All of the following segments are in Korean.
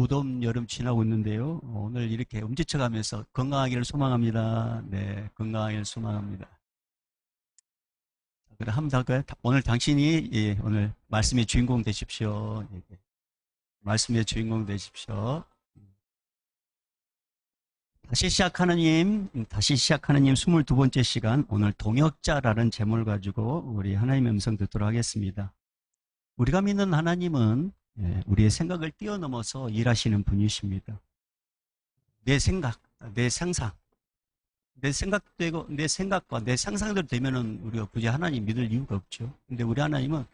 무더운 여름 지나고 있는데요. 오늘 이렇게 움지쳐 가면서 건강하기를 소망합니다. 네, 건강하기를 소망합니다. 그래 한번 할까요? 오늘 당신이 예, 오늘 말씀의 주인공 되십시오. 예, 예. 말씀의 주인공 되십시오. 다시 시작하는 님, 다시 시작하는 님 22번째 시간, 오늘 동역자라는 제목을 가지고 우리 하나님의 음성 듣도록 하겠습니다. 우리가 믿는 하나님은 예, 우리의 생각을 뛰어넘어서 일하시는 분이십니다. 내 생각, 내 상상, 내 생각되고 내 생각과 내 상상대로 되면은 우리가 굳이 하나님 믿을 이유가 없죠. 근데 우리 하나님은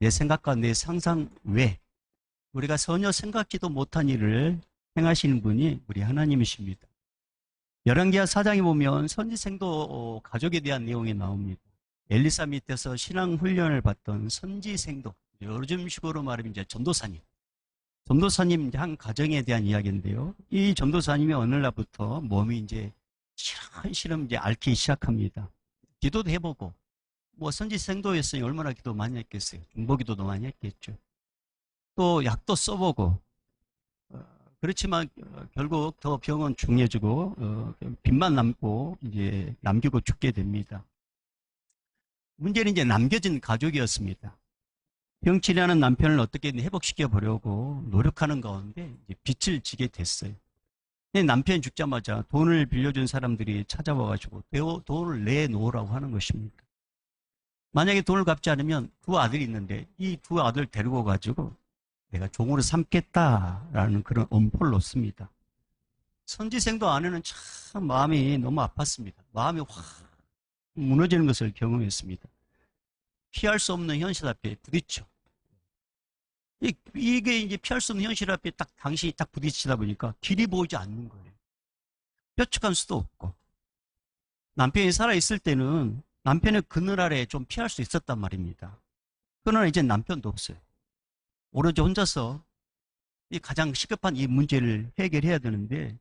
내 생각과 내 상상 외 우리가 전혀 생각지도 못한 일을 행하시는 분이 우리 하나님이십니다. 열왕기하 사장에 보면 선지생도 어, 가족에 대한 내용이 나옵니다. 엘리사 밑에서 신앙 훈련을 받던 선지생도 요즘식으로 말하면 이제 전도사님. 전도사님 한 가정에 대한 이야기인데요. 이 전도사님이 어느 날부터 몸이 이제 시름시름 이제 앓기 시작합니다. 기도도 해보고, 뭐 선지생도였으니 얼마나 기도 많이 했겠어요. 중보기도도 많이 했겠죠. 또 약도 써보고, 어, 그렇지만 어, 결국 더 병은 중해지고 어, 빚만 남고 이제 남기고 죽게 됩니다. 문제는 이제 남겨진 가족이었습니다. 병치레하는 남편을 어떻게든 회복시켜 보려고 노력하는 가운데 빚을 지게 됐어요. 남편이 죽자마자 돈을 빌려준 사람들이 찾아와가지고 돈을 내놓으라고 하는 것입니다. 만약에 돈을 갚지 않으면 두 아들이 있는데 이 두 아들 데리고 가지고 내가 종으로 삼겠다라는 그런 엄포를 놓습니다. 선지생도 아내는 참 마음이 너무 아팠습니다. 마음이 확 무너지는 것을 경험했습니다. 피할 수 없는 현실 앞에 부딪혀. 이게 이제 피할 수 없는 현실 앞에 딱 당신이 딱 부딪히다 보니까 길이 보이지 않는 거예요. 뾰족한 수도 없고. 남편이 살아있을 때는 남편의 그늘 아래 좀 피할 수 있었단 말입니다. 그러나 이제 남편도 없어요. 오로지 혼자서 이 가장 시급한 이 문제를 해결해야 되는데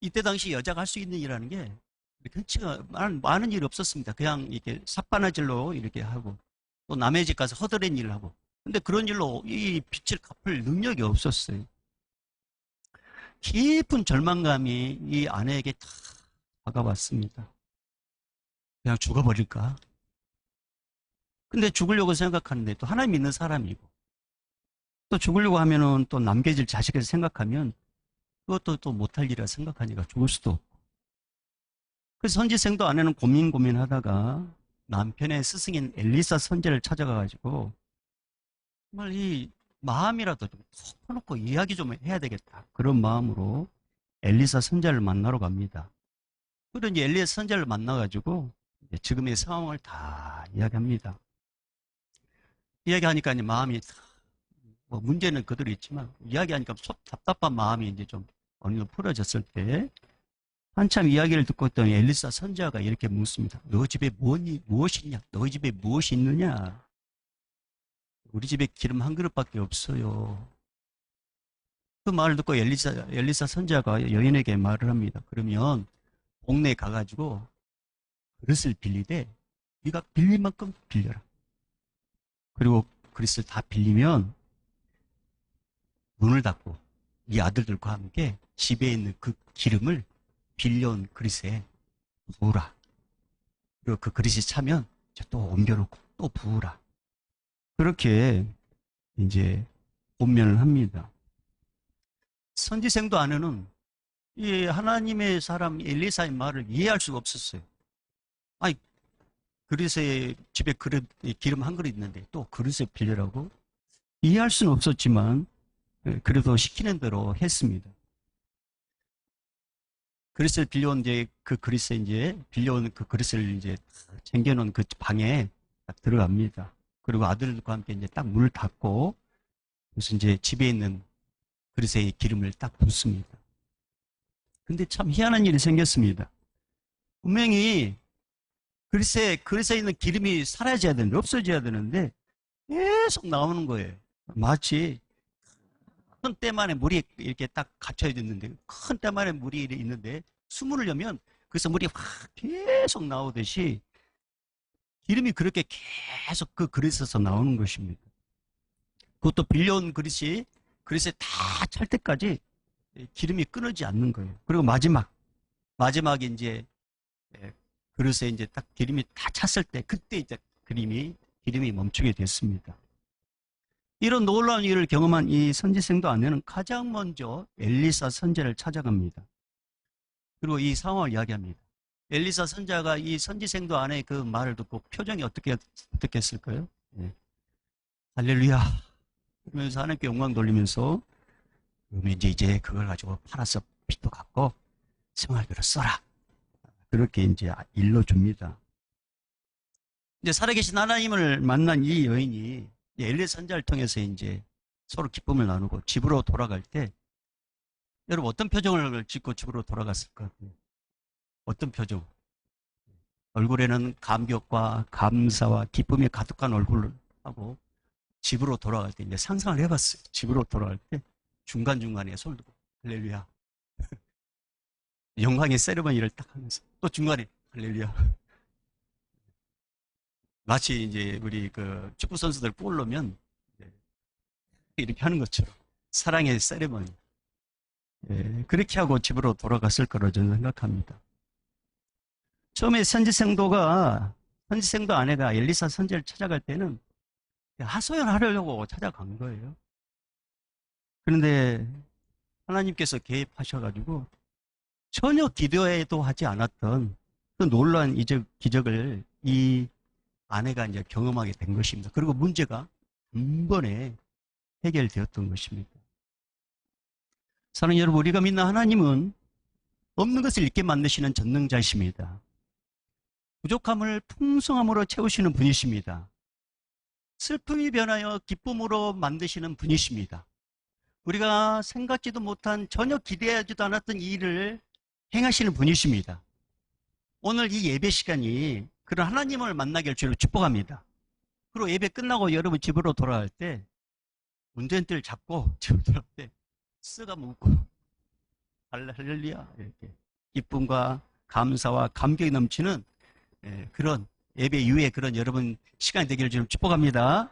이때 당시 여자가 할 수 있는 일이라는 게 흔치가 많은, 많은 일이 없었습니다. 그냥 이렇게 삿바나질로 이렇게 하고 또 남의 집 가서 허드렛 일을 하고 근데 그런 일로 이 빚을 갚을 능력이 없었어요. 깊은 절망감이 이 아내에게 다 다가왔습니다. 그냥 죽어버릴까? 근데 죽으려고 생각하는데 또 하나님 믿는 사람이고 또 죽으려고 하면은 또 남겨질 자식을 생각하면 그것도 또 못할 일이라 생각하니까 죽을 수도 없고 그래서 선지생도 아내는 고민 고민하다가 남편의 스승인 엘리사 선제를 찾아가가지고 정말 이 마음이라도 좀속 퍼놓고 이야기 좀 해야 되겠다. 그런 마음으로 엘리사 선자를 만나러 갑니다. 그런 이제 엘리사 선자를 만나가지고 지금의 상황을 다 이야기합니다. 이야기하니까 이제 마음이 뭐 문제는 그대로 있지만 이야기하니까 속 답답한 마음이 이제 좀 어느 정도 풀어졌을 때 한참 이야기를 듣고 있던 엘리사 선자가 이렇게 묻습니다. 너 집에 무엇이, 무엇이 있냐? 너희 집에 무엇이 있느냐? 우리 집에 기름 한 그릇밖에 없어요. 그 말을 듣고 엘리사, 엘리사 선자가 여인에게 말을 합니다. 그러면 동네에 가가지고 그릇을 빌리되 네가 빌릴 만큼 빌려라. 그리고 그릇을 다 빌리면 문을 닫고 네 아들들과 함께 집에 있는 그 기름을 빌려온 그릇에 부으라. 그리고 그 그릇이 차면 또 옮겨놓고 또 부으라. 그렇게 이제 본면을 합니다. 선지생도 아내는 이 하나님의 사람 엘리사의 말을 이해할 수가 없었어요. 아니 그릇에 집에 그릇 기름 한 그릇 있는데 또 그릇에 빌려라고 이해할 수는 없었지만 예, 그래도 시키는 대로 했습니다. 그릇을 빌려온 이제 그 그릇에 이제 빌려온 그 그릇을 이제 챙겨놓은 그 방에 들어갑니다. 그리고 아들과 함께 이제 딱 문을 닫고 그래서 이제 집에 있는 그릇에 기름을 딱 붓습니다. 근데 참 희한한 일이 생겼습니다. 분명히 그릇에, 그릇에 있는 기름이 사라져야 되는데, 없어져야 되는데, 계속 나오는 거예요. 마치 큰 때만에 물이 이렇게 딱 갇혀야 되는데, 큰 때만에 물이 있는데, 수문을 열면, 그래서 물이 확 계속 나오듯이, 기름이 그렇게 계속 그 그릇에서 나오는 것입니다. 그것도 빌려온 그릇이 그래서 다찰 때까지 기름이 끊어지 않는 거예요. 그리고 마지막, 마지막에 이제 예, 그릇에 이제 딱 기름이 다 찼을 때 그때 이제 그림이 기름이 멈추게 됐습니다. 이런 놀라운 일을 경험한 이 선지생도 아내는 가장 먼저 엘리사 선제를 찾아갑니다. 그리고 이 상황을 이야기합니다. 엘리사 선자가 이 선지생도 아내의 그 말을 듣고 표정이 어떻게 어떻게 했을까요? 예. 할렐루야. 그러면서 하나님께 영광 돌리면서 그러면 이제 이제 그걸 가지고 팔아서 빚도 갚고 생활비로 써라. 그렇게 이제 일러줍니다. 이제 살아계신 하나님을 만난 이 여인이 엘리 선자를 통해서 이제 서로 기쁨을 나누고 집으로 돌아갈 때 여러분 어떤 표정을 짓고 집으로 돌아갔을 것 같아요? 어떤 표정? 얼굴에는 감격과 감사와 기쁨이 가득한 얼굴을 하고 집으로 돌아갈 때 이제 상상을 해봤어요. 집으로 돌아갈 때 중간중간에 손을 할렐루야. 영광의 세레머니를 딱 하면서 또 중간에 할렐루야. 마치 이제 우리 그 축구 선수들 골 넣으면 이렇게 하는 것처럼 사랑의 세레머니. 예, 그렇게 하고 집으로 돌아갔을 거로 저는 생각합니다. 처음에 선지생도가 선지생도 아내가 엘리사 선지를 찾아갈 때는 하소연하려고 찾아간 거예요. 그런데 하나님께서 개입하셔가지고 전혀 기도에도 하지 않았던 그 놀라운 이적, 기적을 이 아내가 이제 경험하게 된 것입니다. 그리고 문제가 단번에 해결되었던 것입니다. 사랑하는 여러분, 우리가 믿는 하나님은 없는 것을 있게 만드시는 전능자이십니다. 부족함을 풍성함으로 채우시는 분이십니다. 슬픔이 변하여 기쁨으로 만드시는 분이십니다. 우리가 생각지도 못한 전혀 기대하지도 않았던 이 일을 행하시는 분이십니다. 오늘 이 예배 시간이 그런 하나님을 만나게 할 줄로 축복합니다. 그리고 예배 끝나고 여러분 집으로 돌아갈 때 운전대를 잡고 집으로 돌아갈 때 쓰가 묻고 할렐루야 이렇게 기쁨과 감사와 감격이 넘치는 예, 그런 예배 이후에 그런 여러분 시간이 되기를 좀 축복합니다.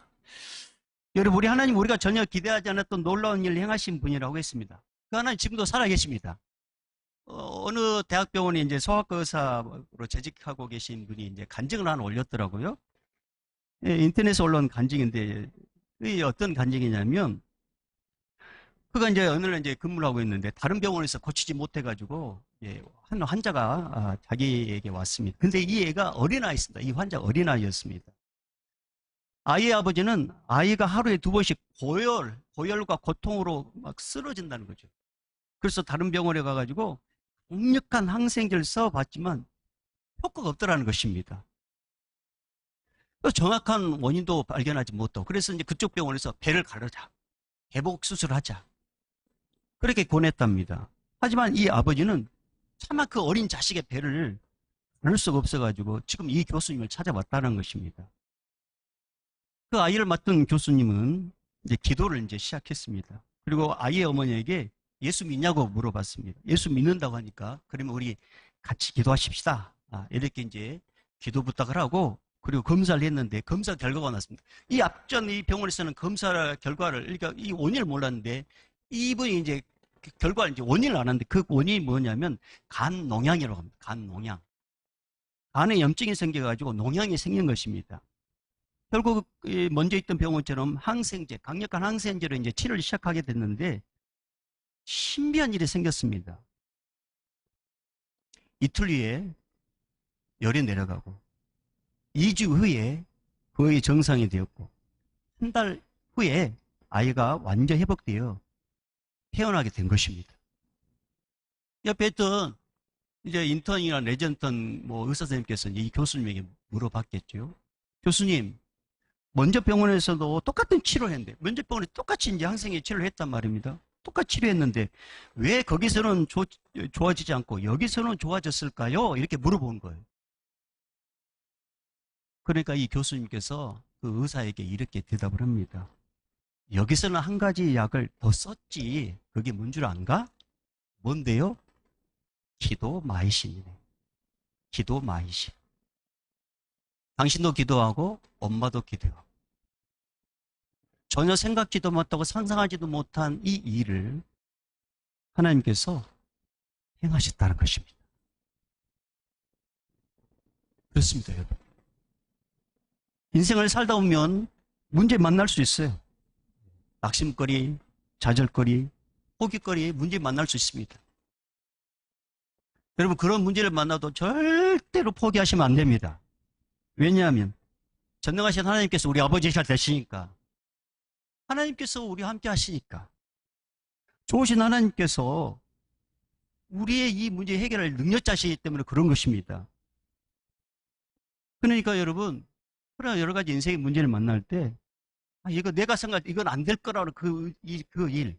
여러분 우리 하나님 우리가 전혀 기대하지 않았던 놀라운 일을 행하신 분이라고 했습니다. 그 하나님 지금도 살아계십니다. 어, 느 대학병원에 이제 소아과 의사로 재직하고 계신 분이 이제 간증을 하나 올렸더라고요. 예, 인터넷에 올라온 간증인데 이 어떤 간증이냐면 그가 이제 어느 날 이제 근무를 하고 있는데 다른 병원에서 고치지 못해가지고 예, 한 환자가 아, 자기에게 왔습니다. 근데 이 애가 어린아이였습니다. 이 환자 어린아이였습니다. 아이의 아버지는 아이가 하루에 두 번씩 고열, 고열과 고통으로 막 쓰러진다는 거죠. 그래서 다른 병원에 가가지고 강력한 항생제를 써봤지만 효과가 없더라는 것입니다. 정확한 원인도 발견하지 못하고 그래서 이제 그쪽 병원에서 배를 가르자. 개복 수술하자. 그렇게 권했답니다. 하지만 이 아버지는 차마 그 어린 자식의 배를 가를 수가 없어가지고 지금 이 교수님을 찾아왔다는 것입니다. 그 아이를 맡은 교수님은 이제 기도를 이제 시작했습니다. 그리고 아이의 어머니에게 예수 믿냐고 물어봤습니다. 예수 믿는다고 하니까 그러면 우리 같이 기도하십시다. 아, 이렇게 이제 기도 부탁을 하고 그리고 검사를 했는데 검사 결과가 났습니다. 이 앞전 이 병원에서는 검사 결과를 그러니까 이 원인을 몰랐는데 이분이 이제 그 결과를 이제 원인을 알았는데 그 원인이 뭐냐면 간 농양이라고 합니다. 간 농양. 간에 염증이 생겨가지고 농양이 생긴 것입니다. 결국 먼저 있던 병원처럼 항생제, 강력한 항생제로 이제 치료를 시작하게 됐는데 신비한 일이 생겼습니다. 이틀 후에 열이 내려가고 2주 후에 거의 정상이 되었고 한 달 후에 아이가 완전 회복되어 태어나게 된 것입니다. 옆에 있던 이제 인턴이나 레전턴 뭐 의사 선생님께서 이 교수님에게 물어봤겠죠. 교수님, 먼저 병원에서도 똑같은 치료를 했는데, 먼저 병원에 똑같이 이제 항생제 치료를 했단 말입니다. 똑같이 치료했는데, 왜 거기서는 조, 좋아지지 않고 여기서는 좋아졌을까요? 이렇게 물어본 거예요. 그러니까 이 교수님께서 그 의사에게 이렇게 대답을 합니다. 여기서는 한 가지 약을 더 썼지. 그게 뭔 줄 안가? 뭔데요? 기도 마이신이네. 기도 마이신. 당신도 기도하고 엄마도 기도하고. 전혀 생각지도 못하고 상상하지도 못한 이 일을 하나님께서 행하셨다는 것입니다. 그렇습니다, 여러분. 인생을 살다 보면 문제 만날 수 있어요. 낙심거리, 좌절거리, 포기거리, 문제 만날 수 있습니다. 여러분, 그런 문제를 만나도 절대로 포기하시면 안 됩니다. 왜냐하면, 전능하신 하나님께서 우리 아버지가 되시니까, 하나님께서 우리와 함께 하시니까, 좋으신 하나님께서 우리의 이 문제 해결할 능력자시기 때문에 그런 것입니다. 그러니까 여러분, 그런 여러 가지 인생의 문제를 만날 때, 아, 이거 내가 생각, 이건 안 될 거라는 그, 이, 그 일.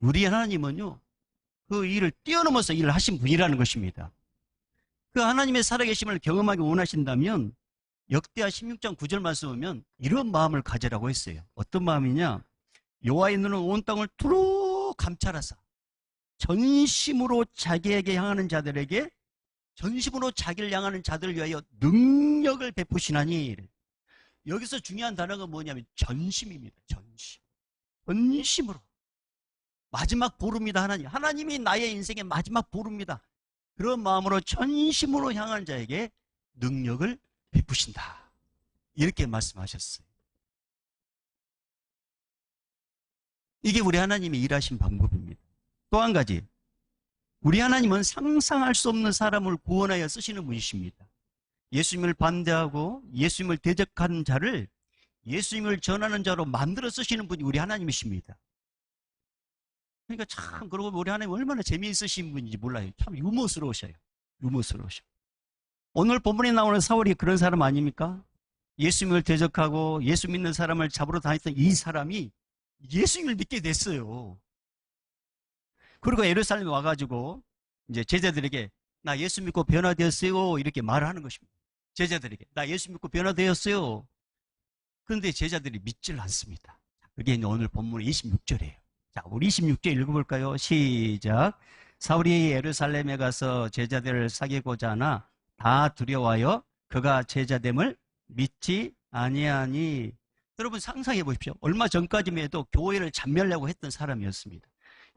우리 하나님은요, 그 일을 뛰어넘어서 일을 하신 분이라는 것입니다. 그 하나님의 살아계심을 경험하기 원하신다면, 역대하 16장 9절 말씀 보면 이런 마음을 가지라고 했어요. 어떤 마음이냐? 여호와의 눈은 온 땅을 두루 감찰하사 전심으로 자기에게 향하는 자들에게 전심으로 자기를 향하는 자들을 위하여 능력을 베푸시나니 여기서 중요한 단어가 뭐냐면 전심입니다. 전심. 전심으로. 마지막 보루입니다. 하나님. 하나님이 나의 인생의 마지막 보루입니다. 그런 마음으로 전심으로 향하는 자에게 능력을 베푸신다. 이렇게 말씀하셨어요. 이게 우리 하나님이 일하신 방법입니다. 또 한 가지. 우리 하나님은 상상할 수 없는 사람을 구원하여 쓰시는 분이십니다. 예수님을 반대하고 예수님을 대적하는 자를 예수님을 전하는 자로 만들어 쓰시는 분이 우리 하나님이십니다. 그러니까 참, 그러고 우리 하나님 얼마나 재미있으신 분인지 몰라요. 참 유머스러우셔요. 유머스러우셔. 오늘 본문에 나오는 사울이 그런 사람 아닙니까? 예수님을 대적하고 예수 믿는 사람을 잡으러 다녔던 이 사람이 예수님을 믿게 됐어요. 그리고 예루살렘에 와가지고 이제 제자들에게 나 예수 믿고 변화되었어요. 이렇게 말을 하는 것입니다. 제자들에게 나 예수 믿고 변화되었어요. 그런데 제자들이 믿질 않습니다. 그게 오늘 본문 26절이에요. 자, 우리 26절 읽어볼까요? 시작. 사울이 예루살렘에 가서 제자들을 사귀고자 하나 다 두려워하여 그가 제자됨을 믿지 아니하니 여러분 상상해 보십시오. 얼마 전까지만 해도 교회를 잔멸하려고 했던 사람이었습니다.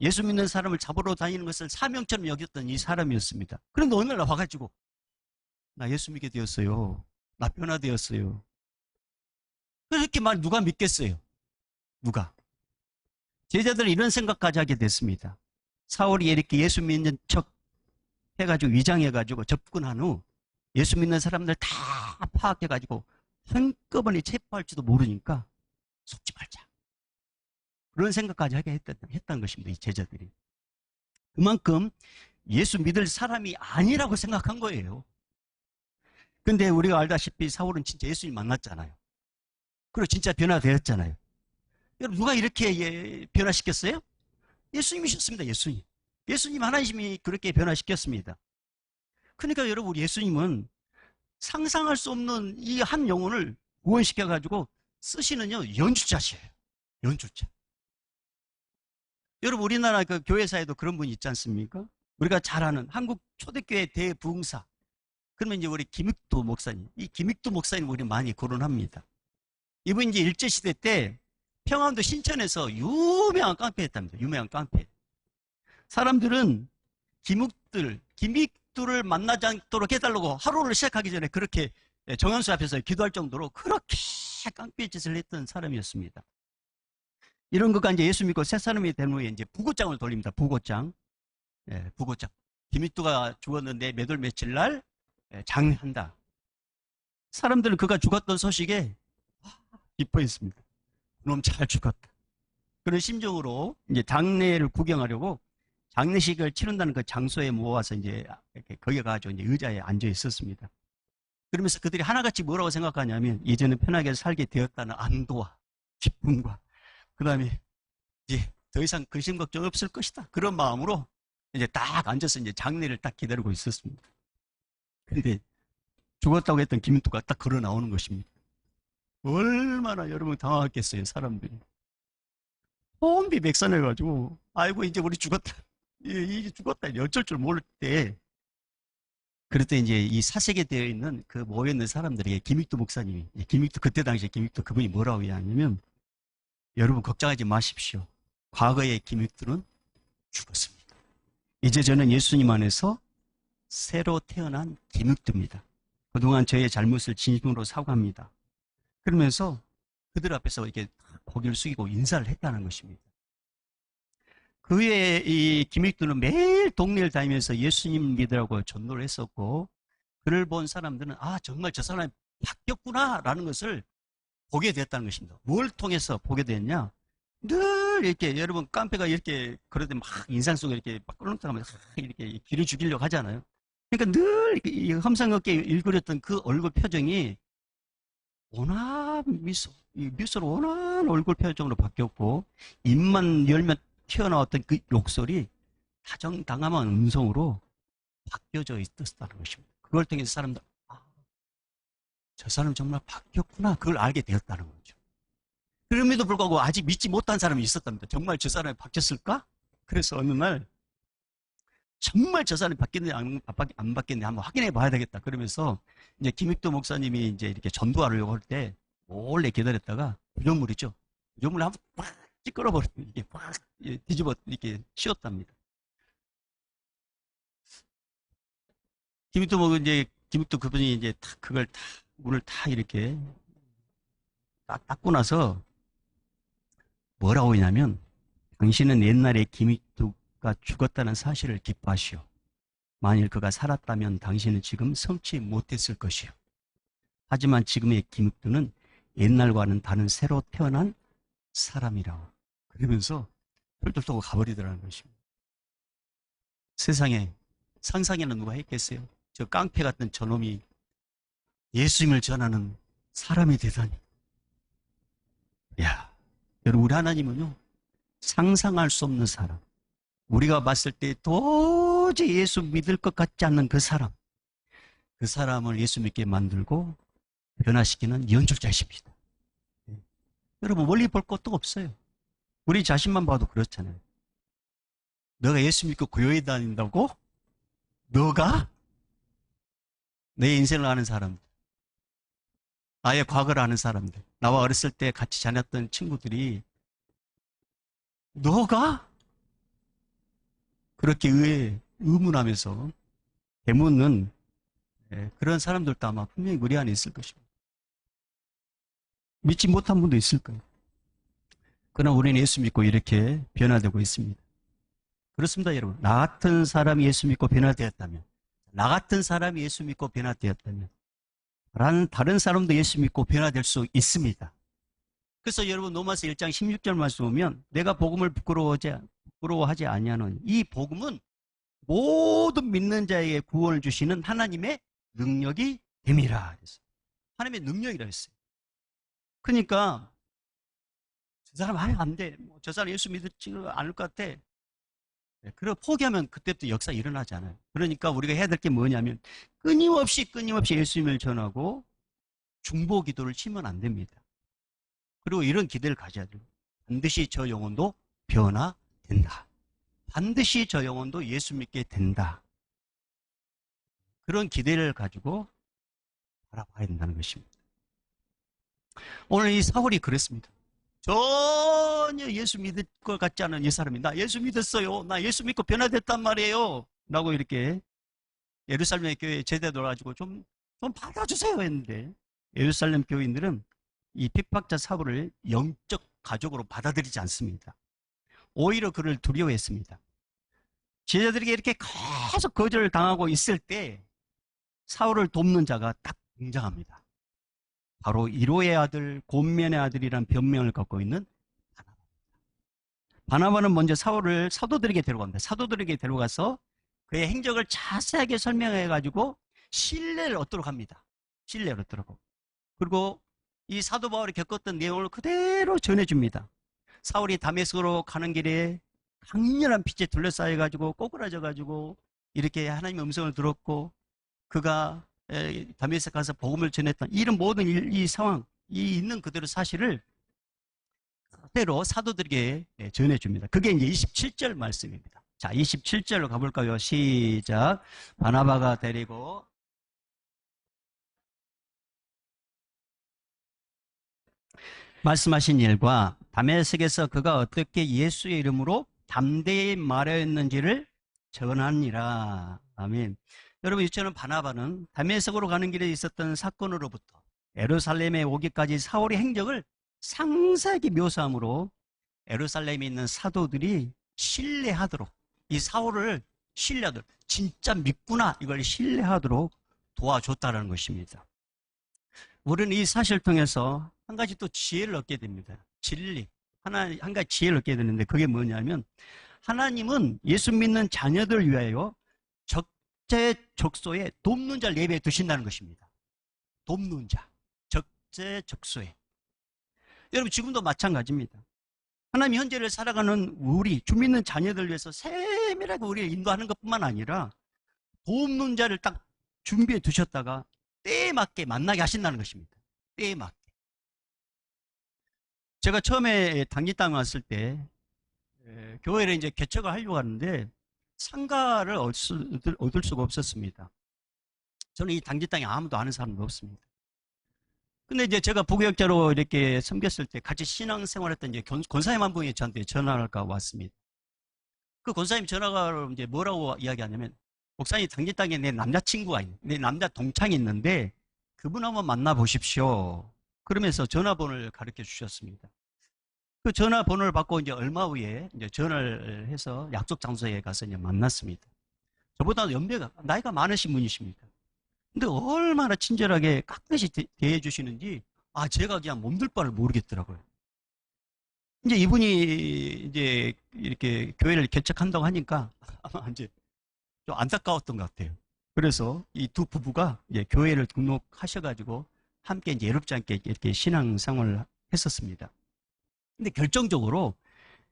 예수 믿는 사람을 잡으러 다니는 것을 사명처럼 여겼던 이 사람이었습니다. 그런데 어느 날 와가지고 나 예수 믿게 되었어요. 나 변화되었어요. 그렇게 말 누가 믿겠어요? 누가? 제자들은 이런 생각까지 하게 됐습니다. 사울이 이렇게 예수 믿는 척 해가지고 위장해가지고 접근한 후 예수 믿는 사람들 다 파악해가지고 한꺼번에 체포할지도 모르니까 속지 말자. 그런 생각까지 하게 했던, 했던 것입니다. 이 제자들이. 그만큼 예수 믿을 사람이 아니라고 생각한 거예요. 근데 우리가 알다시피 사울은 진짜 예수님 만났잖아요. 그리고 진짜 변화되었잖아요. 누가 이렇게 예, 변화시켰어요? 예수님이셨습니다. 예수님. 예수님 하나님이 그렇게 변화시켰습니다. 그러니까 여러분, 예수님은 상상할 수 없는 이 한 영혼을 구원시켜가지고 쓰시는요, 연주자시에요. 연주자. 여러분, 우리나라 그 교회사에도 그런 분이 있지 않습니까? 우리가 잘 아는 한국 초대교회 대부흥사. 그러면 이제 우리 김익도 목사님. 이 김익도 목사님 우리 많이 거론합니다. 이분 이제 일제시대 때 평안도 신천에서 유명한 깡패였답니다. 유명한 깡패. 사람들은 김욱들, 김익두를 만나지 않도록 해달라고 하루를 시작하기 전에 그렇게 정현수 앞에서 기도할 정도로 그렇게 깡패 짓을 했던 사람이었습니다. 이런 것과 이제 예수 믿고 새 사람이 된 후에 이제 부고장을 돌립니다. 부고장. 예, 부고장. 김익두가 죽었는데 몇 월 며칠 날 예, 장례한다. 사람들은 그가 죽었던 소식에 기뻐했습니다. 그놈 잘 죽었다. 그런 심정으로 이제 장례를 구경하려고 장례식을 치른다는 그 장소에 모아서 이제 거기 가지고 이제 의자에 앉아 있었습니다. 그러면서 그들이 하나같이 뭐라고 생각하냐면 이제는 편하게 살게 되었다는 안도와 기쁨과 그 다음에 이제 더 이상 근심 걱정 없을 것이다. 그런 마음으로 이제 딱 앉아서 이제 장례를 딱 기다리고 있었습니다. 근데 죽었다고 했던 김인투가 딱 걸어 나오는 것입니다. 얼마나 여러분 당황했겠어요, 사람들이. 혼비 백산해가지고, 아이고, 이제 우리 죽었다. 이게 죽었다. 어쩔 줄 모를 때, 그랬더니 이제 이 사색에 되어 있는 그 모여있는 사람들에게 김익도 목사님이, 김익도, 그때 당시에 김익도 그분이 뭐라고 하냐면, 여러분 걱정하지 마십시오. 과거의 기믹들은 죽었습니다. 이제 저는 예수님 안에서 새로 태어난 기믹입니다. 그동안 저의 잘못을 진심으로 사과합니다. 그러면서 그들 앞에서 이렇게 고개를 숙이고 인사를 했다는 것입니다. 그 후에 이 기믹들은 매일 동네를 다니면서 예수님 믿으라고 전도를 했었고 그를 본 사람들은 아 정말 저 사람이 바뀌었구나라는 것을 보게 됐다는 것입니다. 뭘 통해서 보게 됐냐? 늘 이렇게 여러분 깡패가 이렇게 그러다 막 인상 속에 이렇게 막 꿀렁떡하면서 이렇게 길을 죽이려고 하잖아요. 그러니까 늘 험상궂게 일그렸던 그 얼굴 표정이 온화한 미소, 이 미소로 온화한 얼굴 표정으로 바뀌었고 입만 열면 튀어나왔던 그 욕설이 다정당함한 음성으로 바뀌어져 있었다는 것입니다. 그걸 통해서 사람들 아, 저 사람 정말 바뀌었구나 그걸 알게 되었다는 거죠. 그럼에도 불구하고 아직 믿지 못한 사람이 있었답니다. 정말 저 사람이 바뀌었을까? 그래서 어느 날 정말 저 사람이 바뀌었는지 안, 바뀌었는지 한번 확인해 봐야 되겠다. 그러면서 이제 김익도 목사님이 이제 이렇게 전도하려고 할 때 몰래 기다렸다가 부정물이죠. 부정물을 한번 팍 찌끄러버려 이게 팍 예, 뒤집어 이렇게 씌웠답니다. 김익도 뭐 이제 김익도 그분이 이제 다 그걸 다 물을 다 이렇게 딱 닦고 나서 뭐라고 하냐면 당신은 옛날에 김익두가 죽었다는 사실을 기뻐하시오. 만일 그가 살았다면 당신은 지금 성취 못했을 것이오. 하지만 지금의 김익두는 옛날과는 다른 새로 태어난 사람이라고. 그러면서 펄펄 쏘고 가버리더라는 것입니다. 세상에 상상에는 누가 했겠어요? 저 깡패 같은 저놈이 예수님을 전하는 사람이 되다니. 야, 여러분 우리 하나님은요 상상할 수 없는 사람. 우리가 봤을 때 도저히 예수 믿을 것 같지 않는 그 사람. 그 사람을 예수 믿게 만들고 변화시키는 연출자이십니다. 예. 여러분 멀리 볼 것도 없어요. 우리 자신만 봐도 그렇잖아요. 너가 예수 믿고 교회 다닌다고? 너가? 내 인생을 아는 사람들. 나의 과거를 아는 사람들. 나와 어렸을 때 같이 다녔던 친구들이 너가? 그렇게 의, 의문하면서 대문은 예, 그런 사람들도 아마 분명히 우리 안에 있을 것입니다. 믿지 못한 분도 있을 거예요. 그러나 우리는 예수 믿고 이렇게 변화되고 있습니다. 그렇습니다, 여러분. 나 같은 사람이 예수 믿고 변화되었다면, 나 같은 사람이 예수 믿고 변화되었다면, 다른, 다른 사람도 예수 믿고 변화될 수 있습니다. 그래서 여러분 로마서 1장 16절 말씀 보면 내가 복음을 부끄러워하지, 부끄러워하지 아니하는 이 복음은 모든 믿는 자에게 구원을 주시는 하나님의 능력이 됨이라 그랬어요. 하나님의 능력이라 했어요. 그러니까 저 사람 아예 안 돼. 뭐저 사람 예수 믿지 않을 것 같아. 네, 그래 포기하면 그때부터 역사 일어나지 않아요. 그러니까 우리가 해야 될 게 뭐냐면 끊임없이 끊임없이 예수님을 전하고 중보 기도를 치면 안 됩니다. 그리고 이런 기대를 가져야 돼요. 반드시 저 영혼도 변화된다. 반드시 저 영혼도 예수 믿게 된다. 그런 기대를 가지고 바라봐야 된다는 것입니다. 오늘 이 사울이 그랬습니다. 전혀 예수 믿을 것 같지 않은 이 사람이 나 예수 믿었어요. 나 예수 믿고 변화됐단 말이에요. 라고 이렇게 예루살렘 교회에 제대로 와가지고 좀, 좀 받아주세요 했는데 예루살렘 교인들은 이 핍박자 사울을 영적 가족으로 받아들이지 않습니다. 오히려 그를 두려워했습니다. 제자들에게 이렇게 계속 거절을 당하고 있을 때 사울을 돕는 자가 딱 등장합니다. 바로 이로의 아들, 곤면의 아들이란 변명을 갖고 있는 바나바입니다. 바나바는 먼저 사울을 사도들에게 데려갑니다. 사도들에게 데려가서 그의 행적을 자세하게 설명해 가지고 신뢰를 얻도록 합니다. 신뢰를 얻도록. 그리고 이 사도 바울이 겪었던 내용을 그대로 전해줍니다. 사울이 다메스크로 가는 길에 강렬한 빛에 둘러싸여 가지고 꼬꾸라져 가지고 이렇게 하나님의 음성을 들었고 그가 에, 다메섹 가서 복음을 전했던 이런 모든 일, 이 상황, 이 있는 그대로 사실을 그대로 사도들에게 예, 전해줍니다. 그게 이제 27절 말씀입니다. 자, 27절로 가볼까요? 시작. 바나바가 데리고 말씀하신 일과 다메섹에서 그가 어떻게 예수의 이름으로 담대히 말하였는지를 전하니라. 아멘. 여러분, 이처럼 바나바는 다메섹으로 가는 길에 있었던 사건으로부터 에루살렘에 오기까지 사울의 행적을 상세하게 묘사함으로 에루살렘에 있는 사도들이 신뢰하도록 이 사울을 신뢰하도록 진짜 믿구나 이걸 신뢰하도록 도와줬다는 것입니다. 우리는 이 사실을 통해서 한 가지 또 지혜를 얻게 됩니다. 진리. 하나, 한 가지 지혜를 얻게 되는데 그게 뭐냐면 하나님은 예수 믿는 자녀들 위하여 적재적소에 돕는 자를 예배에 두신다는 것입니다. 돕는 자. 적재적소에. 여러분 지금도 마찬가지입니다. 하나님 현재를 살아가는 우리 주 믿는 자녀들 위해서 세밀하게 우리를 인도하는 것뿐만 아니라 돕는 자를 딱 준비해 두셨다가 때에 맞게 만나게 하신다는 것입니다. 때에 맞게. 제가 처음에 당직당 왔을 때 에, 교회를 이제 개척을 하려고 하는데 상가를 얻을, 얻을 수가 없었습니다. 저는 이 당직당에 아무도 아는 사람도 없습니다. 근데 이제 제가 부교역자로 이렇게 섬겼을 때 같이 신앙생활했던 이제 권- 권사님 한 분이 저한테 전화가 왔습니다. 그 권사님 전화가 이제 뭐라고 이야기하냐면 목사님 당직당에 내 남자친구가 있는, 내 남자 동창이 있는데 그분 한번 만나보십시오. 그러면서 전화번호를 가르쳐 주셨습니다. 그 전화번호를 받고 이제 얼마 후에 이제 전화를 해서 약속 장소에 가서 이제 만났습니다. 저보다 연배가, 나이가 많으신 분이십니다. 근데 얼마나 친절하게 깍듯이 대- 대해주시는지, 아, 제가 그냥 몸둘 바를 모르겠더라고요. 이제 이분이 이제 이렇게 교회를 개척한다고 하니까 아마 이제 좀 안타까웠던 것 같아요. 그래서 이 두 부부가 이제 교회를 등록하셔가지고 함께 이제 예롭지 않게 이렇게 신앙생활을 했었습니다. 근데 결정적으로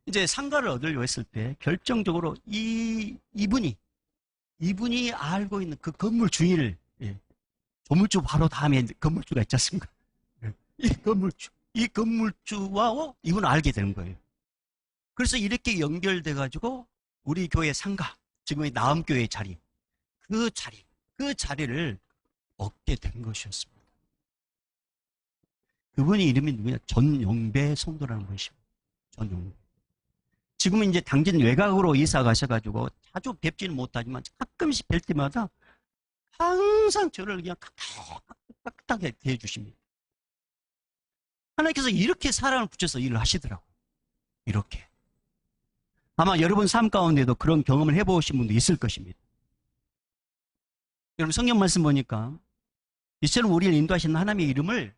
이제 상가를 얻으려고 했을 때 결정적으로 이, 이분이, 이분이 알고 있는 그 건물 주인을, 예, 조물주 바로 다음에 건물주가 있지 않습니까? 예, 이 건물주, 이 건물주와 이분을 알게 되는 거예요. 그래서 이렇게 연결돼 가지고 우리 교회 상가, 지금의 나음 교회 자리, 그 자리, 그 자리를 얻게 된 것이었습니다. 그분이 이름이 누구냐? 전용배 성도라는 것입니다. 전용배. 지금은 이제 당진 외곽으로 이사 가셔가지고 자주 뵙지는 못하지만 가끔씩 뵐 때마다 항상 저를 그냥 깍깍깍하게 대해주십니다. 하나님께서 이렇게 사랑을 붙여서 일을 하시더라고요. 이렇게. 아마 여러분 삶 가운데도 그런 경험을 해보신 분도 있을 것입니다. 여러분 성경 말씀 보니까 이처럼 우리를 인도하시는 하나님의 이름을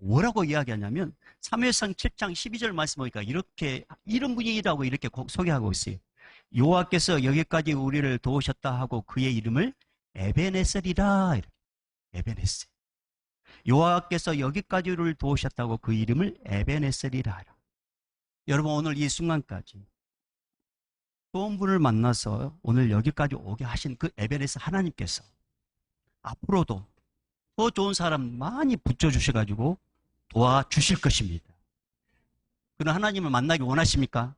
뭐라고 이야기하냐면 3회상 7장 12절 말씀 보니까 이렇게 이런 분이라고 이렇게 고- 소개하고 있어요. 여호와께서 여기까지 우리를 도우셨다 하고 그의 이름을 에베네셀이라. 에베네셀. 여호와께서 여기까지 우리를 도우셨다고 그 이름을 에베네셀이라. 여러분 오늘 이 순간까지 좋은 분을 만나서 오늘 여기까지 오게 하신 그 에베네셀 하나님께서 앞으로도 더 좋은 사람 많이 붙여주셔가지고 도와주실 것입니다. 그런 하나님을 만나기 원하십니까?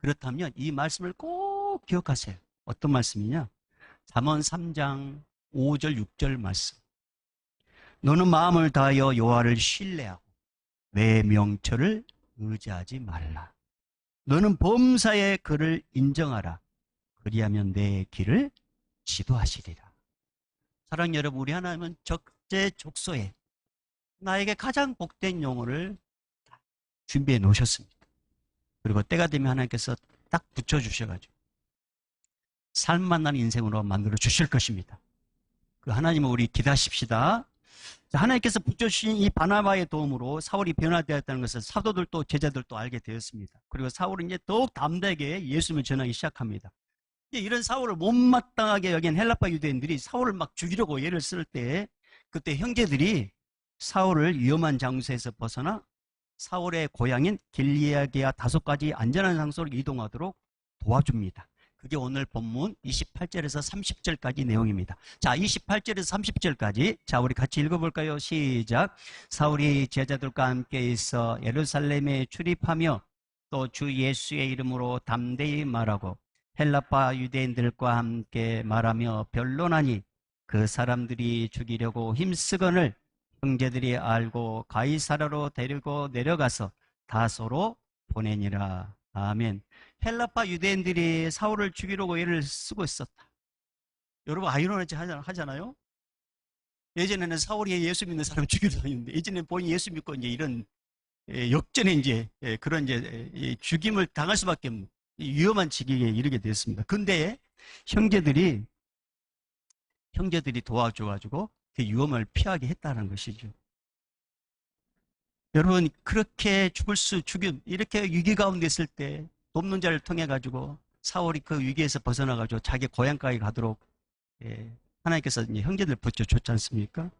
그렇다면 이 말씀을 꼭 기억하세요. 어떤 말씀이냐? 잠언 3장 5절 6절 말씀. 너는 마음을 다하여 여호와를 신뢰하고 내 명철을 의지하지 말라. 너는 범사의 그를 인정하라. 그리하면 내 길을 지도하시리라. 사랑 여러분, 우리 하나님은 적재적소에 나에게 가장 복된 용어를 준비해 놓으셨습니다. 그리고 때가 되면 하나님께서 딱 붙여 주셔가지고 살만난 인생으로 만들어 주실 것입니다. 그 하나님을 우리 기다십시다. 자, 하나님께서 붙여주신 이 바나바의 도움으로 사울이 변화되었다는 것을 사도들도 제자들도 알게 되었습니다. 그리고 사울은 이제 더욱 담대하게 예수님을 전하기 시작합니다. 이런 사울을 못마땅하게 여긴 헬라파 유대인들이 사울을 막 죽이려고 예를 쓸 때 그때 형제들이 사울을 위험한 장소에서 벗어나 사울의 고향인 길리아기아 다섯 가지 안전한 장소로 이동하도록 도와줍니다. 그게 오늘 본문 28절에서 30절까지 내용입니다. 자, 28절에서 30절까지. 자, 우리 같이 읽어 볼까요? 시작. 사울이 제자들과 함께 있어 예루살렘에 출입하며 또 주 예수의 이름으로 담대히 말하고 헬라파 유대인들과 함께 말하며 변론하니 그 사람들이 죽이려고 힘쓰거늘 형제들이 알고 가이사라로 데리고 내려가서 다소로 보내니라. 아멘. 헬라파 유대인들이 사울을 죽이려고 애를 쓰고 있었다. 여러분 아이러니지 하잖아- 하잖아요. 예전에는 사울이 예수 믿는 사람을 죽이려 다녔는데 예전에 본인 예수 믿고 이제 이런 예, 역전에 이제 예, 그런 이제 예, 이 죽임을 당할 수밖에 없는 이 위험한 지경에 이르게 됐습니다. 근데 형제들이 형제들이 도와줘가지고 그 위험을 피하게 했다는 것이죠. 여러분 그렇게 죽을 수 죽임 이렇게 위기 가운데 있을 때 돕는 자를 통해 가지고 사울이 그 위기에서 벗어나 가지고 자기 고향까지 가도록 예, 하나님께서 이제 형제들 붙여줬지 않습니까?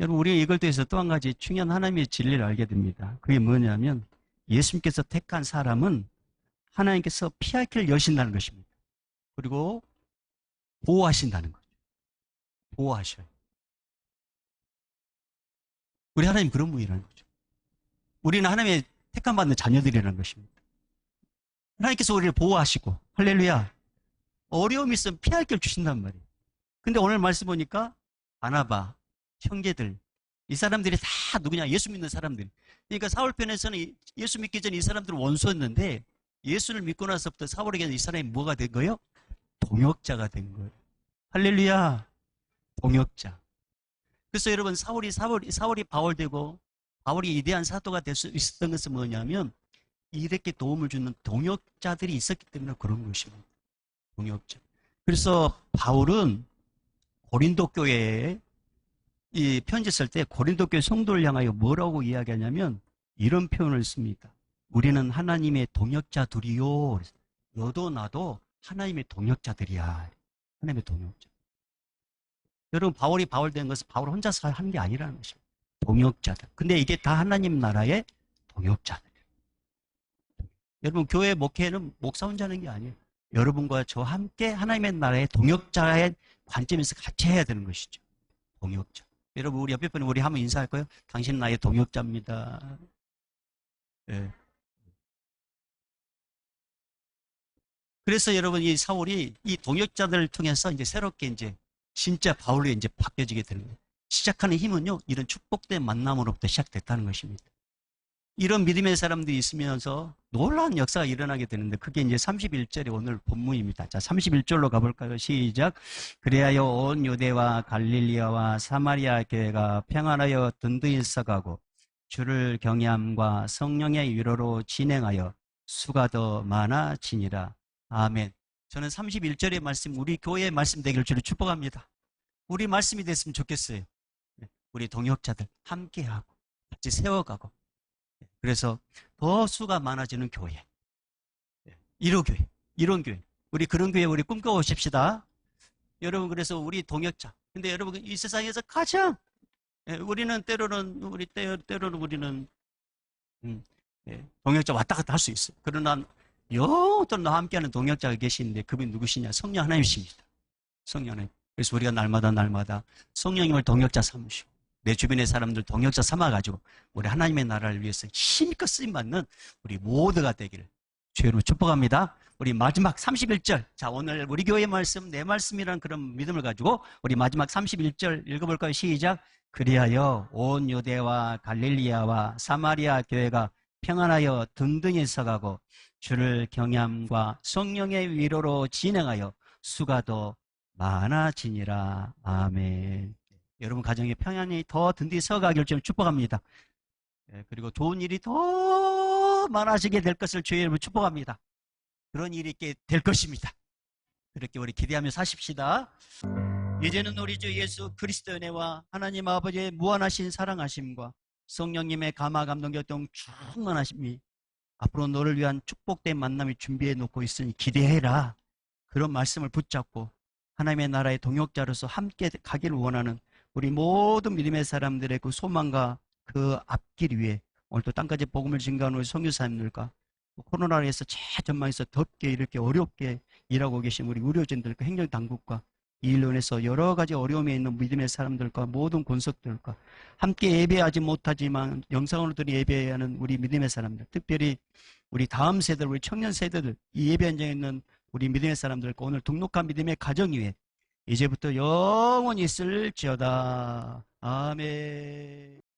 여러분 우리 이걸 통해서 또 한 가지 중요한 하나님의 진리를 알게 됩니다. 그게 뭐냐면 예수님께서 택한 사람은 하나님께서 피할 길을 여신다는 것입니다. 그리고 보호하신다는 거죠. 보호하셔요. 우리 하나님 그런 분이라는 거죠. 우리는 하나님의 택함 받는 자녀들이라는 것입니다. 하나님께서 우리를 보호하시고 할렐루야. 어려움이 있으면 피할 길 주신단 말이에요. 근데 오늘 말씀 보니까 바나바, 형제들 이 사람들이 다 누구냐? 예수 믿는 사람들. 그러니까 사울 편에서는 이- 예수 믿기 전에 이 사람들은 원수였는데 예수를 믿고 나서부터 사울에게는 이 사람이 뭐가 된 거예요? 동역자가 된 거예요. 할렐루야. 동역자. 그래서 여러분 사울이 사울이 사울이 바울 되고 바울이 위대한 사도가 될 수 있었던 것은 뭐냐면 이렇게 도움을 주는 동역자들이 있었기 때문에 그런 것입니다. 동역자. 그래서 바울은 고린도 교회에 이 편지 쓸 때 고린도 교회 성도를 향하여 뭐라고 이야기하냐면 이런 표현을 씁니다. 우리는 하나님의 동역자들이요. 너도 나도 하나님의 동역자들이야. 하나님의 동역자. 여러분 바울이 바울 된 것은 바울 혼자서 한게 아니라는 것입니다. 동역자들. 근데 이게 다 하나님 나라의 동역자들. 여러분 교회 목회는 목사 혼자 하는 게 아니에요. 여러분과 저와 함께 하나님의 나라의 동역자의 관점에서 같이 해야 되는 것이죠. 동역자. 여러분 우리 옆에 분이 우리 한번 인사할 거예요. 당신 나의 동역자입니다. 예. 그래서 여러분 이 사울이 이 동역자들을 통해서 이제 새롭게 이제 진짜 바울로 이제 바뀌어지게 되는 거예요. 시작하는 힘은요, 이런 축복된 만남으로부터 시작됐다는 것입니다. 이런 믿음의 사람들이 있으면서 놀라운 역사가 일어나게 되는데, 그게 이제 31절의 오늘 본문입니다. 자, 31절로 가볼까요? 시작. 그래야여 온 유대와 갈릴리아와 사마리아 교회가 평안하여 든든히 서가고, 주를 경외함과 성령의 위로로 진행하여 수가 더 많아지니라. 아멘. 저는 31절의 말씀, 우리 교회의 말씀 되기를 주를 축복합니다. 우리 말씀이 됐으면 좋겠어요. 네, 우리 동역자들 함께하고 같이 세워가고 네, 그래서 더 수가 많아지는 교회. 네, 이로교회, 이론교회. 우리 그런 교회 우리 꿈꿔보십시다. 여러분 그래서 우리 동역자. 근데 여러분 이 세상에서 가장 예, 우리는 때로는 우리 때, 때로는 우리는 음, 예, 동역자 왔다 갔다 할 수 있어요. 그러나 영원토록 나와 함께하는 동역자가 계시는데 그분이 누구시냐? 성령 하나님이십니다. 성령 하나님. 그래서 우리가 날마다 날마다 성령님을 동역자 삼으시고 내 주변의 사람들 동역자 삼아가지고 우리 하나님의 나라를 위해서 힘껏 쓰임받는 우리 모두가 되기를 주의 이름으로 축복합니다. 우리 마지막 31절. 자, 오늘 우리 교회 말씀, 내 말씀이라는 그런 믿음을 가지고 우리 마지막 31절 읽어볼까요? 시작. 그리하여 온 유대와 갈릴리아와 사마리아 교회가 평안하여 든든히 서가고 주를 경외함과 성령의 위로로 진행하여 수가 더 많아지니라. 아멘. 여러분 가정의 평안이 더 든든히 서가길 좀 축복합니다. 예, 그리고 좋은 일이 더 많아지게 될 것을 주의 이름으로 축복합니다. 그런 일이 있게 될 것입니다. 그렇게 우리 기대하며 사십시다. 이제는 우리 주 예수 그리스도의 은혜와 하나님 아버지의 무한하신 사랑하심과 성령님의 감화 감동 교통 충만하심이 앞으로 너를 위한 축복된 만남이 준비해 놓고 있으니 기대해라. 그런 말씀을 붙잡고 하나님의 나라의 동역자로서 함께 가기를 원하는 우리 모든 믿음의 사람들의 그 소망과 그 앞길 위에 오늘도 땅까지 복음을 증가하는 우리 성교사님들과 코로나로 해서 최전망에서 덥게 이렇게 어렵게 일하고 계신 우리 의료진들과 행정당국과 이 인해서 여러 가지 어려움에 있는 믿음의 사람들과 모든 권속들과 함께 예배하지 못하지만 영상으로도 예배하는 우리 믿음의 사람들 특별히 우리 다음 세대 우리 청년 세대들 이 예배 현장에 있는 우리 믿음의 사람들과 오늘 등록한 믿음의 가정 위에 이제부터 영원히 있을지어다. 아멘